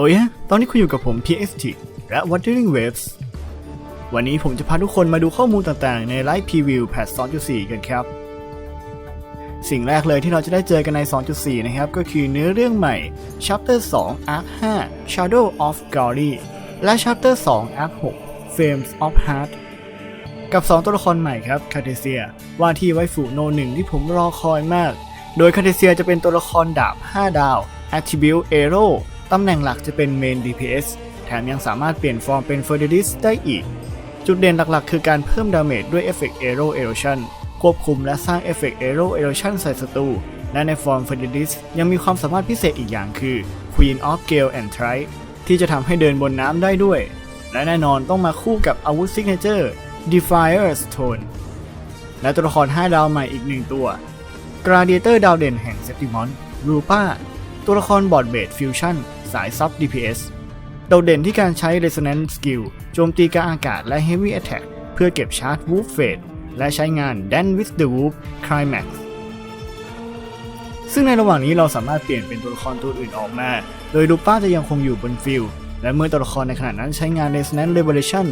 โอ้ยตอนนี้คุณอยู่กับผม PXT และ Wuthering Waves วันนี้ผมจะพาทุกคนมาดูข้อมูลต่างๆ ในไลฟ์พรีวิวแพท2.4 กันครับ สิ่งแรกเลยที่เราจะได้เจอกันใน 2.4 นะครับ ก็คือเนื้อเรื่องใหม่ Chapter 2 Arc 5 Shadow of Glory และ Chapter 2 Arc 6 Flames of Heart กับ 2 ตัวละครใหม่ครับคาเทเซียว่าที่ไวฟูโนหนึ่งที่ผมรอคอยมาก โดยคาเทเซียจะเป็นตัวละครดาบ 5 ดาว Attribute Arrow ตำแหน่งหลักจะเป็น Main DPS แถมยังสามารถเปลี่ยนฟอร์มเป็น f e r d i l i s ได้อีก จุดเด่นหลักๆ คือการเพิ่มดาเมจด้วย Effect Arrow Erosion ควบคุมและสร้าง Effect Arrow Erosion ใส่ศัตรู และในฟอร์ม f e r d i l i s ยังมีความสามารถพิเศษอีกอย่างคือ Queen of Gale and Trite ที่จะทำให้เดินบนน้ำได้ด้วย และแน่นอนต้องมาคู่กับอาวุธ Signature Defier Stone และตัวละคร 5 ดาวใหม่อีกหนึ่งตัว Gladiator ดาวเด่นแห่งเซปติมอนรูปาตัวละครบอดเบดฟิวชั่น สายซับ DPS โดดเด่นที่การใช้ Resonance Skill โจมตีกลางอากาศและ Heavy Attack เพื่อเก็บชาร์จ Wolf Fate และใช้งาน Dance with the Wolf Climax ซึ่งในระหว่างนี้เราสามารถเปลี่ยนเป็นตัวละครตัวอื่นออกมา โดยลูป้าจะยังคงอยู่บนฟิลด์และเมื่อตัวละครในขณะนั้นใช้งาน Resonance Revelation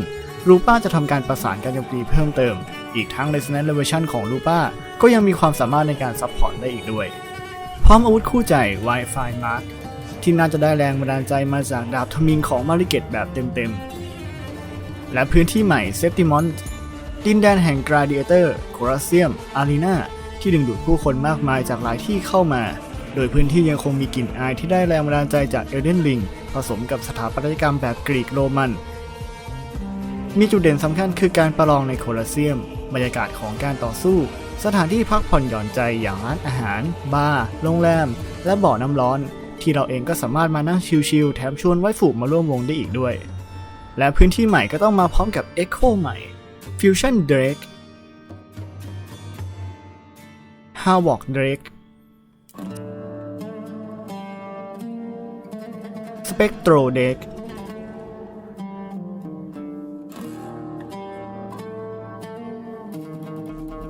ลูป้าจะทำการประสานการโจมตีเพิ่มเติม อีกทั้ง Resonance Revelation ของลูป้าก็ยังมีความสามารถในการซัพพอร์ตได้อีกด้วย พร้อมอาวุธคู่ใจ Wi-Fi Mark ที่น่าจะได้แรงบันดาลใจมาจากดาบทมิงของมาริเกตแบบเต็มๆ และพื้นที่ใหม่เซฟติมอนดินแดนแห่งกราดิเอเตอร์โคราเซียม อารีนาที่ดึงดูดผู้คนมากมายจากหลายที่เข้ามา โดยพื้นที่ยังคงมีกลิ่นอายที่ได้แรงบันดาลใจจากเอลเดนลิงผสมกับสถาปัตยกรรมแบบกรีกโรมัน มีจุดเด่นสำคัญคือการประลองในโคลาเซียม บรรยากาศของการต่อสู้ สถานที่พักผ่อนหย่อนใจอย่างร้านอาหาร บาร์ โรงแรม และบ่อน้ำร้อน ที่เราเองก็สามารถมานั่งชิลๆแถมชวนไว้ฝูมาร่วมวงได้อีกด้วย และพื้นที่ใหม่ก็ต้องมาพร้อมกับ Echo ใหม่ Fusion Drake Havoc Drake Spectro Drake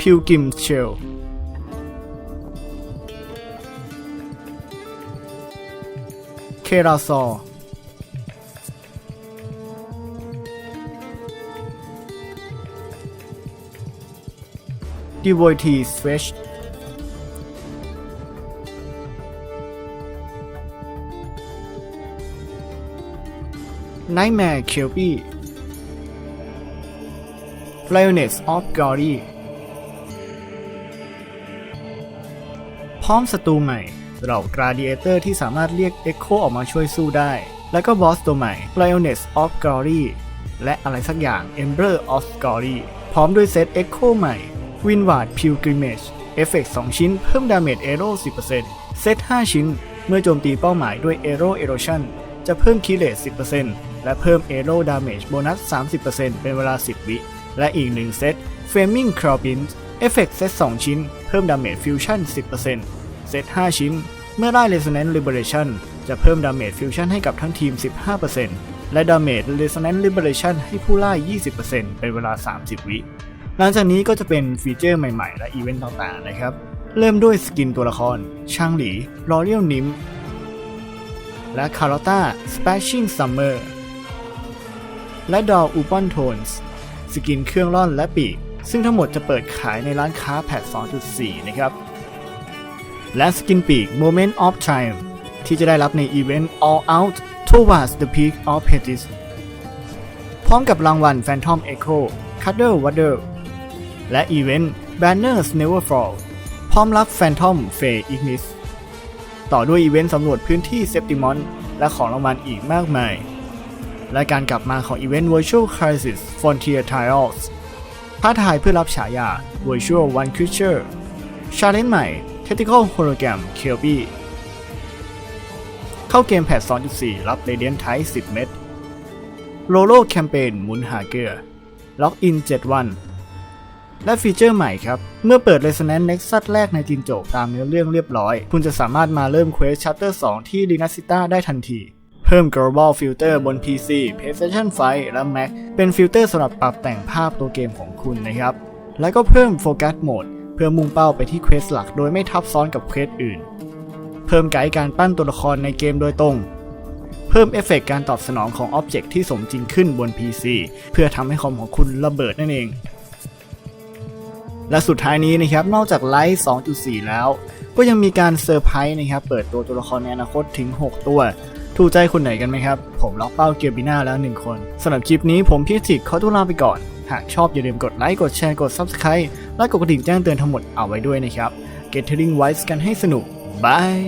พิวกิมเช เคราซอดีโวทีสเฟชไนท์แมร์เคลปี้ Lioness of Glory พร้อมศัตรูใหม่ เหล่ากราดิเอเตอร์ที่สามารถเรียก Echo ออกมาช่วยสู้ได้ แล้วก็บอสตัวใหม่ Lioness of Glory และอะไรสักอย่าง Emperor of Glory พร้อมด้วยเซต Echo ใหม่ Windward Pilgrimage เอฟเฟกต์2ชิ้นเพิ่มดาเมจ Arrow 10%เซต 5 ชิ้น เมื่อโจมตีเป้าหมายด้วย Arrow Erosion จะเพิ่มคิเลส10%และเพิ่ม Arrow Damage โบนัส 30%เป็นเวลา 10 วิ และอีก 1 เซต Flaming c r o w b i n เอฟเฟกต์เซต 2 ชิ้น เพิ่มดาเมจ Fusion 10% เซต 5 ชิ้น เมื่อได้ Resonance Liberation จะเพิ่มดาเมจ Fusion ให้กับทั้งทีม 15%และดาเมจ Resonance Liberation ให้ผู้ล่า 20%เป็นเวลา 30 วิ หลังจากนี้ก็จะเป็นฟีเจอร์ใหม่ๆ และอีเวนต์ต่างๆ นะครับ เริ่มด้วยสกินตัวละคร ช่างหลีลอเรียลนิมและคาร์ลต้า Splashing Summer และดออูปอนโทนส์สกินเครื่องร่อนและปีก ซึ่งทั้งหมดจะเปิดขายในร้านค้าแพท2.4 นะครับ และสกินปีก Moment of Triumph ที่จะได้รับในอีเวนต์ All Out Towards the Peak of Hades พร้อมกับรางวัล Phantom Echo Cuddle Waddle และอีเวนต์ Banners Never Fall พร้อมรับ Phantom Fae Ignis ต่อด้วยอีเวนต์สำรวจพื้นที่เซปติมอนและของรางวัลอีกมากมาย และการกลับมาของอีเวนต์ Virtual Crisis Frontier Trials ท้าทายเพื่อรับฉายา Virtual One Creature ชาเลนจ์ใหม่ Tactical Hologram k e l b y เข้าเกมแพท 2.4 รับ Radiant Type 10 เม็ดโ o โ o แคมเปญหมุนหาเกลือ ล็อกอิน 7 วัน และฟีเจอร์ใหม่ครับ เมื่อเปิด Resonance Nexus แรกในจินโจตามเนื้อเรื่องเรียบร้อย คุณจะสามารถมาเริ่มเควส Chapter 2 ที่ d i n a s i t a ได้ทันทีเพิ่ม Global Filter บน PC PlayStation 5 และ Mac เป็นฟิลเตอร์สำหรับปรับแต่งภาพตัวเกมของคุณนะครับ แล้วก็เพิ่ม Focus Mode เพื่อมุ่งเป้าไปที่เควสหลักโดยไม่ทับซ้อนกับเควสอื่น เพิ่มไกด์การปั้นตัวละครในเกมโดยตรง เพิ่มเอฟเฟกต์การตอบสนองของอ็อบเจกต์ที่สมจริงขึ้นบน PC เพื่อทำให้คอมของคุณระเบิดนั่นเอง และสุดท้ายนี้นะครับนอกจากไลท์ 2.4 แล้ว ก็ยังมีการเซอร์ไพรส์นะครับเปิดตัวตัวละครในอนาคตถึง 6 ตัวถูกใจคนไหนกันไหมครับ ผมล็อกเป้าเกียร์บิน่าแล้ว 1 คนสำหรับคลิปนี้ผมพี่ถิกขอตัวลาไปก่อน หากชอบอย่าลืมกดไลค์กดแชร์กด Subscribe และกดกระดิ่งแจ้งเตือนทั้งหมดเอาไว้ด้วยนะครับ Gathering Wise กันให้สนุกบาย